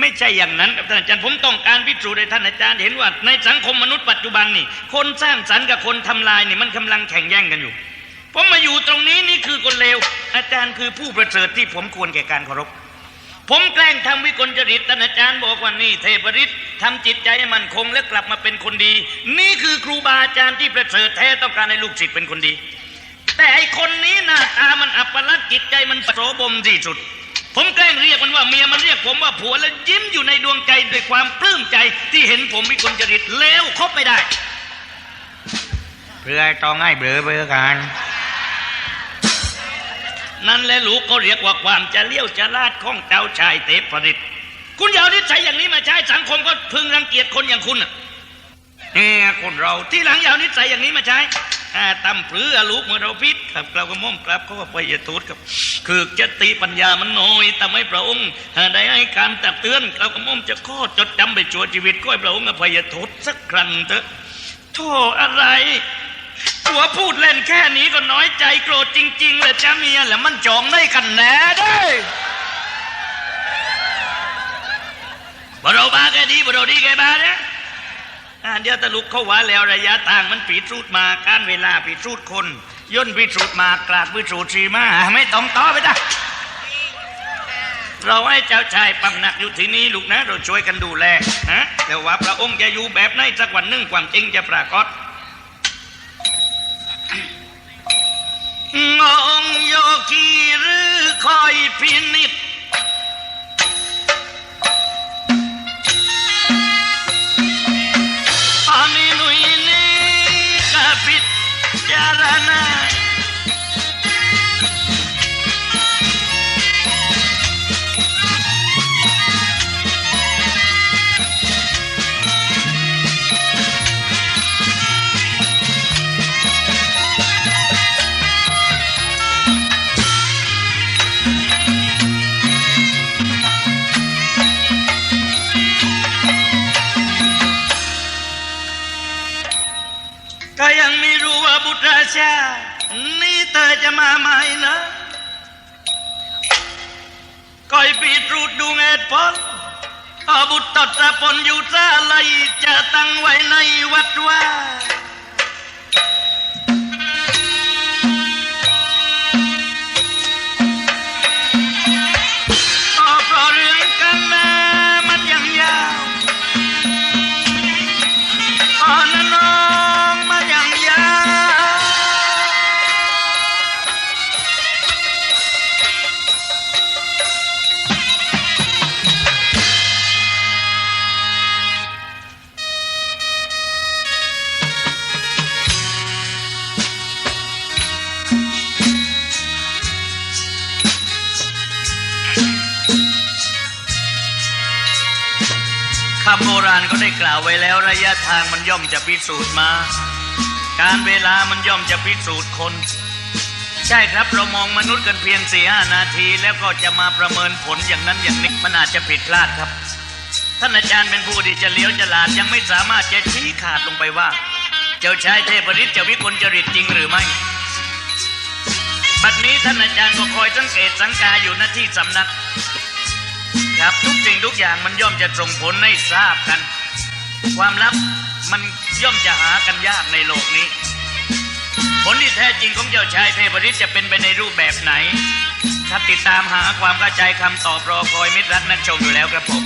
ไม่ใช่อย่างนั้นครับท่านอาจารย์ผมต้องการพิสูจน์ให้ท่านอาจารย์เห็นว่าในสังคมมนุษย์ปัจจุบันนี่คนสร้างสรรค์กับคนทำลายนี่มันกำลังแข่งแย่งกันอยู่ผมมาอยู่ตรงนี้นี่คือคนเลวอาจารย์คือผู้ประเสริฐที่ผมควรแก่การเคารพผมแกล้งทำวิกลจริตท่านอาจารย์บอกว่านี่เทพฤทธิ์ทำจิตใจให้มันคงและกลับมาเป็นคนดี นี่คือครูบาอาจารย์ที่ประเสริฐแท้ต้องการให้ลูกศิษย์เป็นคนดี แต่ไอคนนี้หน้าตามันอัปลักษณ์จิตใจมันโสบมที่สุด ผมแกล้งเรียกมันว่าเมียมันเรียกผมว่าผัวแล้วยิ้มอยู่ในดวงใจด้วยความปลื้มใจที่เห็นผมวิกลจริตเลวคบไม่ได้ เพื่อให้ต้องให้เบลอเบลอกัน นั่นแหละลูกเขาเรียกว่าความจะเลี้ยวจะลาดของเจ้าชายเทพฤทธิ์คุณอย่าเอานิสัยอย่างนี้มาใช้สังคมก็พึงรังเกียจคนอย่างคุณเนี่ยคนเราที่หลังอย่าเอานิสัยอย่างนี้มาใช้ อ่าตำปรือลูกเมื่อเราพิษครับเราก็ม่อมกลับเขาก็ไปยทูตครับ คือจติปัญญามันน้อยทำให้พระองค์ได้ให้การตักเตือนเราก็ม่อมจะข้อจดจำไปชั่วชีวิตก็ให้พระองค์อภัยโทษสักครั้งเถอะโทษอะไรหัวพูดเล่นแค่นี้ก็น้อยใจโกรธจริงๆเลยจ้าเมียแล้วมันจองได้กันแน่ได้บ่เราบ้าแค่ดีบ่เราดีแค่บ้าเนี่ย เดี๋ยวตะลุกเข้าว่าแล้วระยะทางมันปีสูดมาการเวลาปีสูดคน ย่นปีสูดมากลากปีสูดสีมาไม่ต้องต่อไปจ้ะเราให้เจ้าชายปำหนักอยู่ที่นี่ลูกนะ เราช่วยกันดูแลนะแต่ว่าพระองค์จะอยู่แบบไหนสักวันหนึ่งความจริงจะปรากฏงองโยกีหรือคอยพินิษ ด ชา นี่เธอจะมาไหมนะก้อยปีตรูดดูเงตพลอาบุตรตดตะปนอยู่ซาไลจะตั้งไว้ในวัดว่า โบราณก็ได้กล่าวไว้แล้วระยะทางมันย่อมจะพิสูจน์มา การเวลามันย่อมจะพิสูจน์คน ใช่ครับเรามองมนุษย์กันเพียงสี่ห้านาที แล้วก็จะมาประเมินผลอย่างนั้นอย่างนี้มันอาจจะผิดพลาดครับ ท่านอาจารย์เป็นผู้ที่จะเลี้ยวฉลาดยังไม่สามารถจะชี้ขาดลงไปว่า เจ้าชายเทพฤทธิ์จะวิกลจริตจริงหรือไม่บัดนี้ท่านอาจารย์ก็คอยสังเกตสังกาอยู่หน้าที่สำนัก ครับทุกสิ่งทุกอย่างมันย่อมจะส่งผลให้ทราบกัน ความลับมันย่อมจะหากันยากในโลกนี้ ผลที่แท้จริงของเจ้าชายเทพฤทธิ์จะเป็นไปในรูปแบบไหนถ้าติดตามหาความเข้าใจคำตอบรอคอยมิตรรักนักชมอยู่แล้วครับผม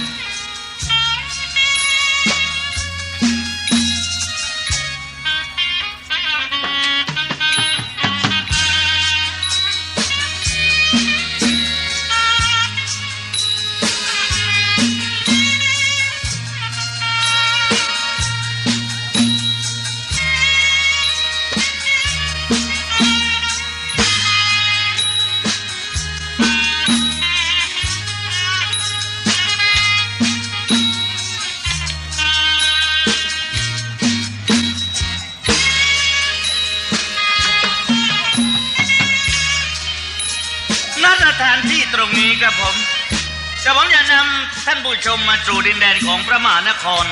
ผู้ชมมาสู่ดินแดนของพระมหานคร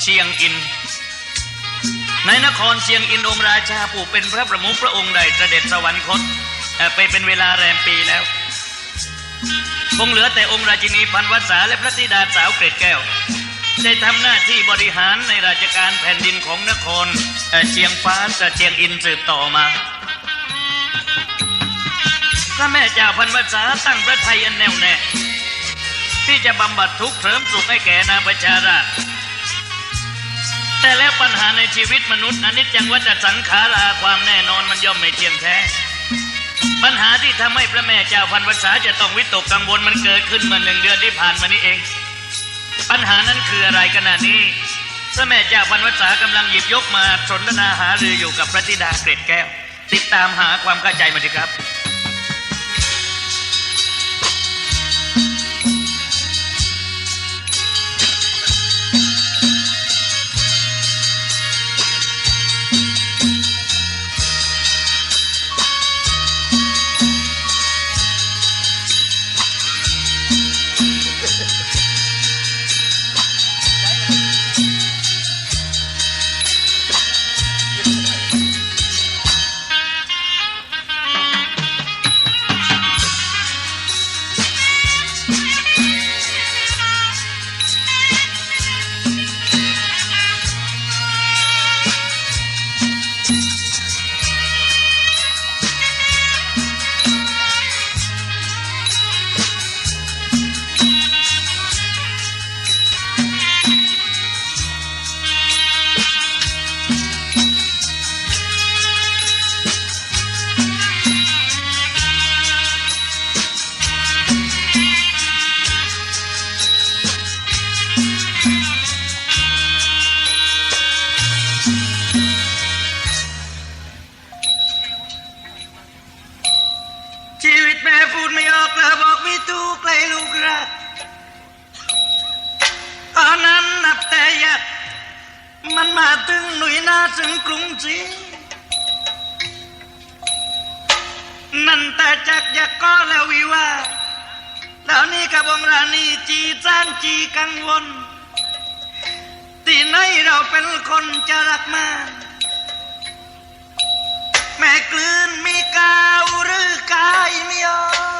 เชียงอิน ในนครเชียงอินองค์ราชาผู้เป็นพระประมุขพระองค์ใดเสด็จสวรรคตไปเป็นเวลาแรมปีแล้ว คงเหลือแต่องค์ราชินีพันวษาและพระธิดาสาวเกรดแก้ว ได้ทำหน้าที่บริหารในราชการแผ่นดินของนครเชียงฟ้าเชียงอินสืบต่อมาพระแม่เจ้าพันวษาตั้งพระไทยอันแน่วแน่ ที่จะบำบัดทุกข์เสริมสุขให้แก่นาประชาราแต่แล้วปัญหาในชีวิตมนุษย์อนิจจังวัฏสังขาราความแน่นอนมันย่อมไม่เที่ยงแท้ ปัญหาที่ทำให้พระแม่เจ้าพันวษาจะต้องวิตกกังวลมันเกิดขึ้นเมื่อหนึ่งเดือนที่ผ่านมานี้เอง ปัญหานั้นคืออะไรขณะนี้ พระแม่เจ้าพันวษากำลังหยิบยกมาสนทนาหารืออยู่กับพระธิดาเกรดแก้ว ติดตามหาความเข้าใจมาสิครับ ถึงกรุงศรีนั่นแต่จักยักก็แล้ววิวาแล้วนี่กับบงราณีจีจ้างจีกังวลที่ไหนเราเป็นคนจะรักมากแม่กลืนมีกาวหรือกายไม่ออ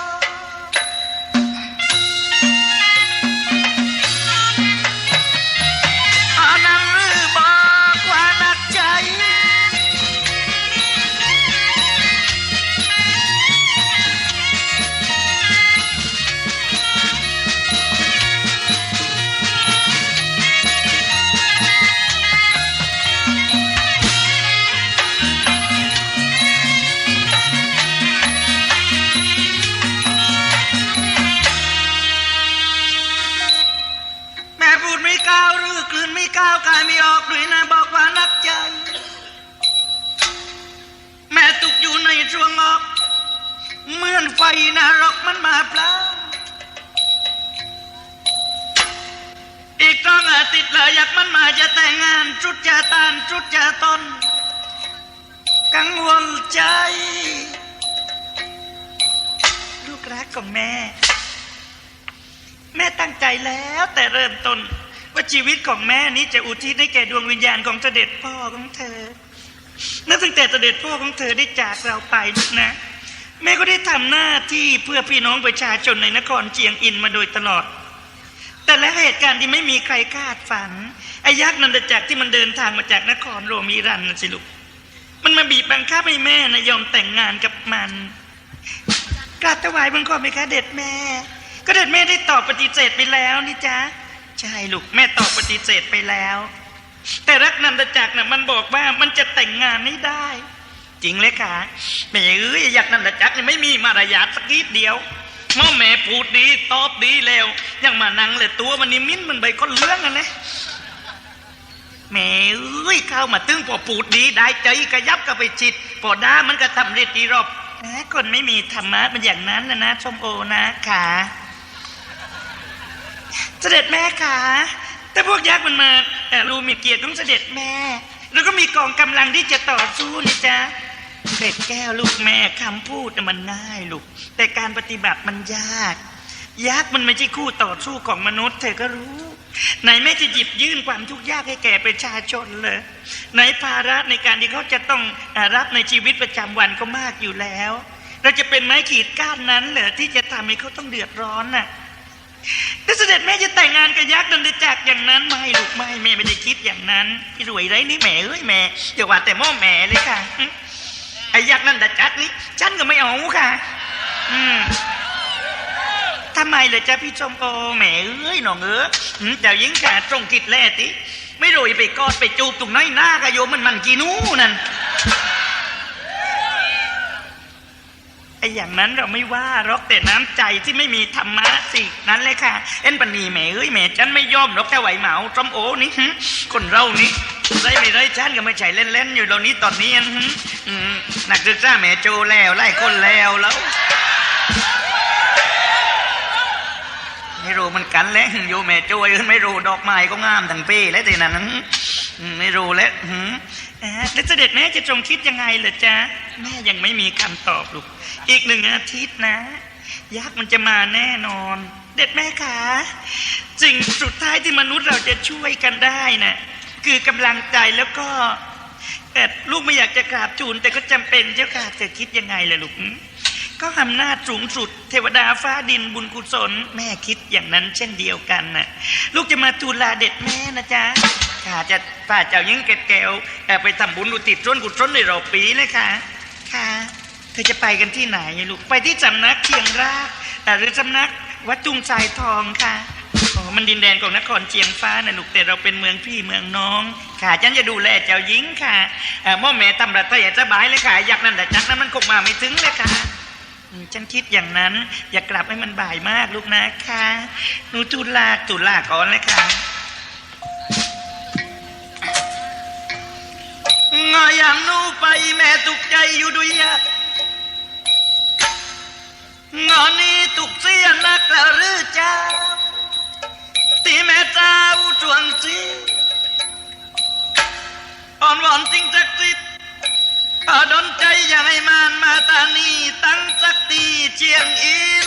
ของแม่ แม่ตั้งใจแล้วแต่เริ่มต้น ว่าชีวิตของแม่นี้จะอุทิศให้แก่ดวงวิญญาณของเสด็จพ่อของเธอนับตั้งแต่เสด็จพ่อของเธอได้จากเราไปลูกนะ แม่ก็ได้ทำหน้าที่เพื่อพี่น้องประชาชนในนครเจียงอินมาโดยตลอด แต่และเหตุการณ์ที่ไม่มีใครคาดฝันไอ้ยักษ์นันทจักรที่มันเดินทางมาจากนครโรมีรันนะสิลูกมันมาบีบบังคับให้แม่นะยอมแต่งงานกับมัน กราบถวายบังคมไหมคะ เด็ดแม่ ก็เด็ดแม่ได้ตอบปฏิเสธไปแล้วนี่จ๊ะใช่ลูกแม่ตอบปฏิเสธไปแล้ว แต่รักนันตจักรน่ะมันบอกว่ามันจะแต่งงานไม่ได้ จริงเลยค่ะแม่เอ้ยอยากนันตจักรนี่ไม่มีมารยาทสักนิดเดียวเมื่อแม่พูดดีตอบดีแล้วยังมานั่งเลยตัวมันนี่มิ้นมันใบก้อนเลื้องกันเลยแม่เอ้ยเข้ามาตึงพอปูดดีได้ใจกระยับก็ไปจิต พอด้ามันก็ทำเรตีรอบ นะคนไม่มีธรรมะมันอย่างนั้นนะนะชมโอนะขาเสด็จแม่ขาแต่พวกยักษ์มันมาแต่รูมีเกียรติต้องเสด็จแม่ แล้วก็มีกองกำลังที่จะต่อสู้นี่จ๊ะเกร็ดแก้วลูกแม่คำพูดมันง่ายลูก แต่การปฏิบัติมันยาก ยักษ์มันไม่ใช่คู่ต่อสู้ของมนุษย์ เธอก็รู้ ไหนแม่จะหยิบยื่นความทุกข์ยากให้แก่ประชาชนเลยไหนภาระในการที่เขาจะต้องรับในชีวิตประจำวันก็มากอยู่แล้ว เราจะเป็นไม้ขีดก้านนั้นเหรอที่จะทำให้เขาต้องเดือดร้อนน่ะแต่เสด็จแม่จะแต่งงานกับยักษ์นันทจักอย่างนั้นไม่ลูกไม่แม่ไม่ได้คิดอย่างนั้นพี่รวยไรนี่แม่เอ้ยแม่อย่าว่าแต่ม่อแม่เลยค่ะไอ้ยักษ์นั่นทจักนี่ฉันก็ไม่เอาค่ะ อืม ทำไมเลยจ้าพี่ชมโอแหมเอ้ยน้องเอ้อเจ้าหญิงขาตรงกิดแล่ติ ไม่รวยไปกอดไปจูบตรงน้อยหน้ากะโยมมันมันกีนู้นั่นไอ้อย่างนั้นเราไม่ว่าหรอกแต่น้ำใจที่ไม่มีธรรมะสินั่นเลยค่ะ เอ็นปนีแหมเอ้ยแหมฉันไม่ยอมหรอกถ้าไหวเหมาจอมโอนี่คนเรานี่ได้ไม่ได้ฉันก็ไม่ใช่เล่นๆอยู่เหล่านี้ตอนนี้อืมนักศึกษาแหมโจแล้วไล่คนแล้วแล้ว ไม่รู้มันกันแล้วโยแม่จวยไม่รู้ดอกไม้ก็งามทั้งปีแล้วทีนั้นไม่รู้แล้วหืมแล้วเสด็จแม่จะทรงคิดยังไงเหรอจ๊ะแม่ยังไม่มีคำตอบลูกอีกหนึ่งอาทิตย์นะยักษ์มันจะมาแน่นอน เด็ดแม่คะสิ่งสุดท้ายที่มนุษย์เราจะช่วยกันได้น่ะคือกำลังใจแล้วก็แต่ลูกไม่อยากจะกราบจูนแต่ก็จำเป็นเจ้าค่ะจะคิดยังไงล่ะลูก ก็อำนาจสูงสุด เทวดาฟ้าดินบุญกุศล แม่คิดอย่างนั้นเช่นเดียวกันน่ะ ลูกจะมาทูลลาเด็ดแม่นะจ๊ะข้าจะฝ่าเจ้ายิ่งเกดแก้วเอ่อไปทำบุญอุทิศส่วนกุศลในเรอบปีเลยค่ะ ค่ะ เธอจะไปกันที่ไหนลูก ไปที่สำนักเชียงรากเอ่หรือสำนักวัดจุงสายทองค่ะอ๋อมันดินแดนของนครเชียงฟ้านะลูกแต่เราเป็นเมืองพี่เมืองน้อง ค่ะฉันจะดูแลเจ้าหญิงค่ะเอ่อหม่อแม่ทำรัตยสบายเลยค่ะอยากนั่นแต่จักนั้นมันคงมาไม่ถึงเลยค่ะ ฉันคิดอย่างนั้น อย่ากลับให้มันบ่ายมากลูกนะคะหนูจุลาจุลาก่อนเลยค่ะงออย่างหนูไปแม่ตุกใจอยู่ด้วยยะงอนี้ตุกเสียนักแล้วหรือเจ้าที่แม่เจ้าจวงซีอ่อนวอนสิ่งศักดิ์ สิทธิ์พอดนใจอย่าให้มานมาตานีตั้งสักตีเชียงอิน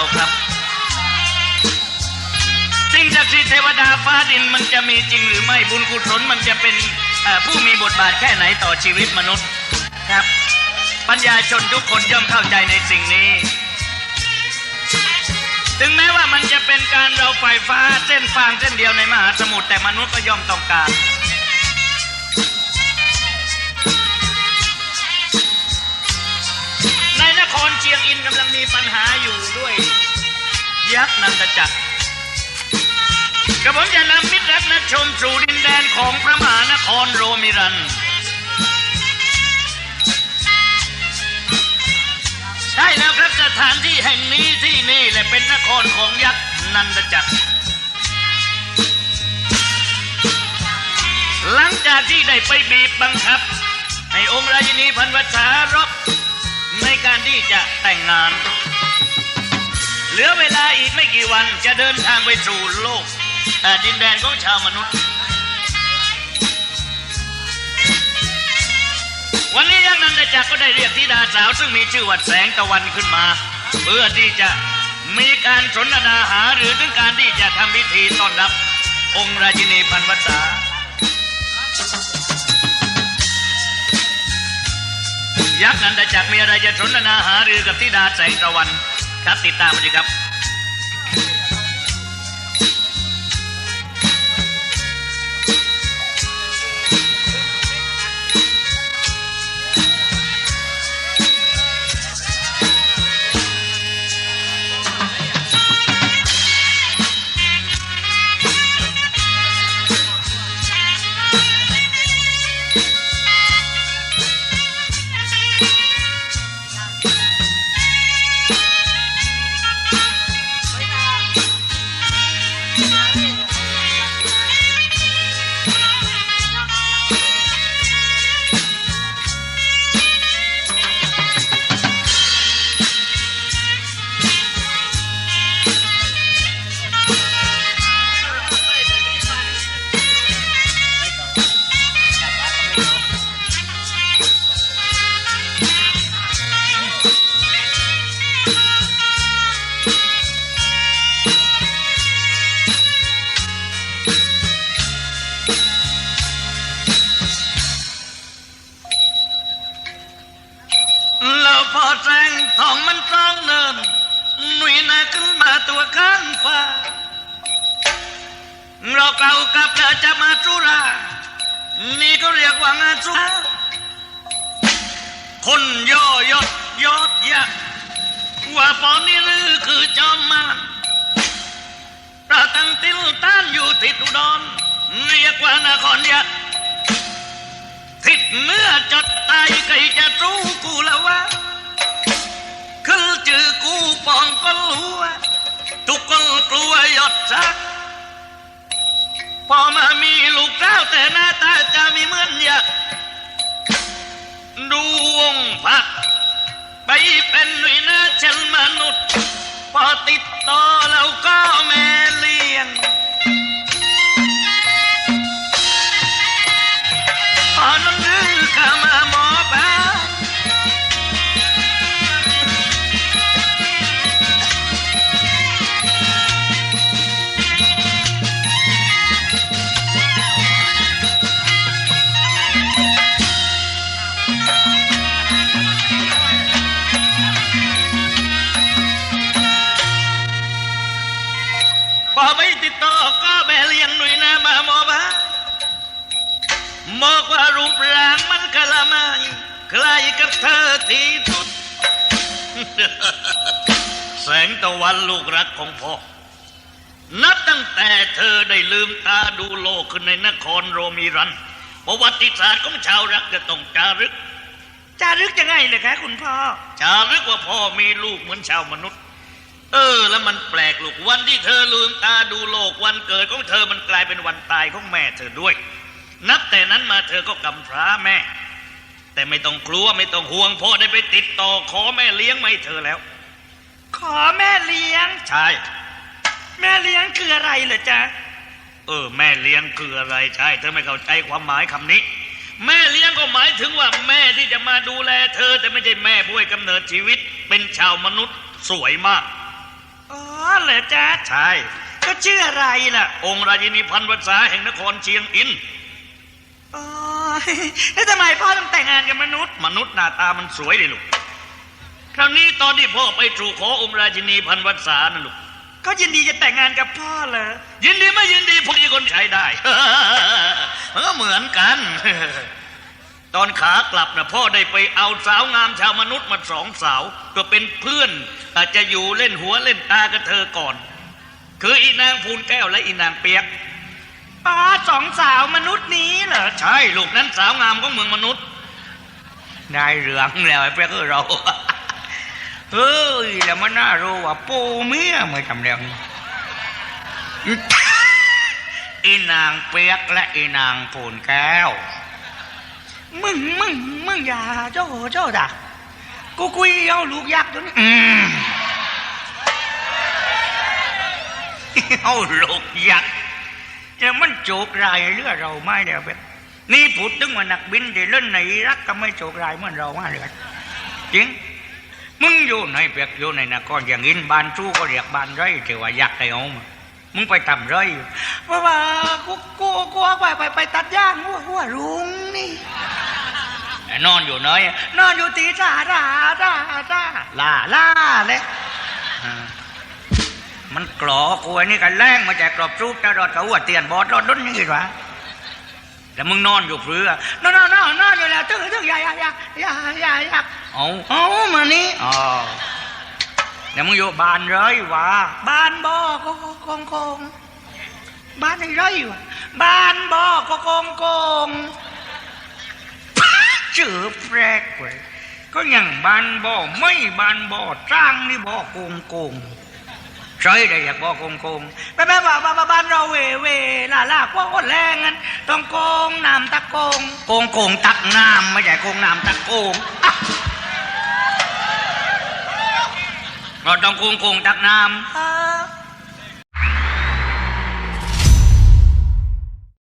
เราครับ สิ่งศักดิ์สิทธิ์เทวดาฟ้าดินมันจะมีจริงหรือไม่บุญกุศลมันจะเป็นผู้มีบทบาทแค่ไหนต่อชีวิตมนุษย์ครับ ปัญญาชนทุกคนย่อมเข้าใจในสิ่งนี้ ถึงแม้ว่ามันจะเป็นการเราไฟฟ้าเส้นฟางเส้นเดียวในมหาสมุทรแต่มนุษย์ก็ย่อมต้องการ กำลังมีปัญหาอยู่ด้วย ยักษ์นันตจักรกระผมจะนำมิตรรักนักชมสู่ดินแดนของพระมหานครโรมิรัน ใช่แล้วครับสถานที่แห่งนี้ที่นี่แหละเป็นนครของยักษ์นันตจักร หลังจากที่ได้ไปบีบบังคับ ให้องค์ราชินีพันวัชารบ ในการที่จะแต่งงาน เหลือเวลาอีกไม่กี่วันจะเดินทางไปสู่โลกเอ่ดินแดนของชาวมนุษย์ วันนี้ยักษ์นันทจักรก็ได้เรียกธิดาสาวซึ่งมีชื่อว่าแสงตะวันขึ้นมา เพื่อที่จะมีการสนทนาหาหรือถึงการที่จะทำพิธีต้อนรับ องค์ราชินีพันวัษา ยักษ์นันทจักรมีอะไรจะสนทนาหารือกับธิดาแสงตะวัน ครับติดตามมาดีครับ ถ้ากับเปลจะมาจุรานี่ก็เรียกว่างานจุราคนย่อยศยอดยะว่าปอนนี่ลือคือจอมมารประตังติลต้านอยู่ทิศอุดรเรียกว่านครยะทิศเหนื้อจดตายใครจะรู้กูแล้วว่าคือจือกูปองก็รู้ว่าทุกคนกลัวยศซัก พอมามีลูกเจ้าแต่หน้าตาจะมีเหมือนยะดวงพัก ว่ารูปร่างมันกะละไมคล้ายกับเธอที่สุด แสงตะวันลูกรักของพ่อ นับตั้งแต่เธอได้ลืมตาดูโลกขึ้นในนครโรมิรัน ประวัติศาสตร์ของชาวรักจะต้องจารึก จารึกยังไงเลยคะคุณพ่อ จารึกว่าพ่อมีลูกเหมือนชาวมนุษย์ เออ แล้วมันแปลกลูกวันที่เธอลืมตาดูโลกวันเกิดของเธอมันกลายเป็นวันตายของแม่เธอด้วย นับแต่นั้นมาเธอก็กำพร้าแม่ แต่ไม่ต้องกลัวไม่ต้องห่วงพ่อได้ไปติดต่อขอแม่เลี้ยงมาให้เธอแล้ว ขอแม่เลี้ยง ใช่ แม่เลี้ยงคืออะไรเหรอจ๊ะเออแม่เลี้ยงคืออะไรใช่ เธอไม่เข้าใจความหมายคำนี้ แม่เลี้ยงก็หมายถึงว่าแม่ที่จะมาดูแล เธอแต่ไม่ใช่แม่ผู้ให้กำเนิดชีวิต เป็นชาวมนุษย์สวยมากอ๋อเหรอจ๊ะใช่ก็ชื่ออะไรล่ะ องค์ราชินีพันวษาแห่งนครเชียงอินอ๋อ แล้วทำไมพ่อต้องแต่งงานกับมนุษย์ มนุษย์หน้าตามันสวยเลยลูก คราวนี้ตอนที่พ่อไปถูกขอองค์ราชินีพันวษานะลูกเขายินดีจะแต่งงานกับพ่อเหรอ ยินดีไม่ยินดีพอดีคนใช้ได้เออเหมือนกัน ตอนขากลับนะพ่อได้ไปเอาสาวงามชาวมนุษย์มาสองสาว ก็เป็นเพื่อน อาจจะอยู่เล่นหัวเล่นตากับเธอก่อน คืออีนางพูนแก้วและอีนางเปียก อ๋อสองสาวมนุษย์นี้เหรอใช่ลูกนั้นสาวงามของเมืองมนุษย์ได้เหลืองแล้วไอ้เปียกเออเราเฮ้ยแล้วมันน่ารู้ว่าปูเมียไม่ทำเรื่องนี้อีนางเปียกและอีนางปูนแก้ว มึงมึงมึงอย่าเจ้าโหเจ้าด่ะกูคุยเอาลูกยักษ์ตัวนี้อืมเอาลูกยักษ์ แต่มันโจกรายเรือเราไม่เดียวเป๊ะนี่พูดถึงว่านักบินที่เล่นในอิรักก็ไม่โจกรายเหมือนเรามาเลยจริงมึงอยู่ในเปียกอยู่ในนครอย่างอินบ้านชู้ก็เรียกบ้านไรที่ว่ายักษ์ไอ้เอามามึงไปทำไรอยู่ว่าว่ากูกูกูไปไปไปตัดย่างหัวหัวรุงนี่ไอ้นอนอยู่ไหนอะนอนอยู่ตีตาตาตาตาล่าล่าเลยอ่า มันกรอกลัวนี่กันแรงมาจากกรอบซูปจะรอดกับหัวเตียนบอดรอดดุนนี่หวะแล้วมึงนอนอยู่เพื่อนอนนอนนอนนอนอยู่แล้วตึ้งตึ้งยายายายายายาเอาเอามานี่อ๋อแล้วมึงอยู่บ้านเลยวะบ้านบ่อก็กองกองบ้านไอ้ไรวะบ้านบ่อก็กองกองเจอแปลกเว้ยก็อย่างบ้านบ่อไม่บ้านบ่อจ้างนี่บ่อโกงโกง ใช่ได้อยากบ่อโกงโกงแม่แม่บ้านบ้านเราเวเวลาลากว่าคนแรงงั้นต้องโกงน้ำตะกงโกงโกงตักน้ำไม่ใช่โกงน้ำตักโกงอะเราต้องโกงโกงตักน้ำ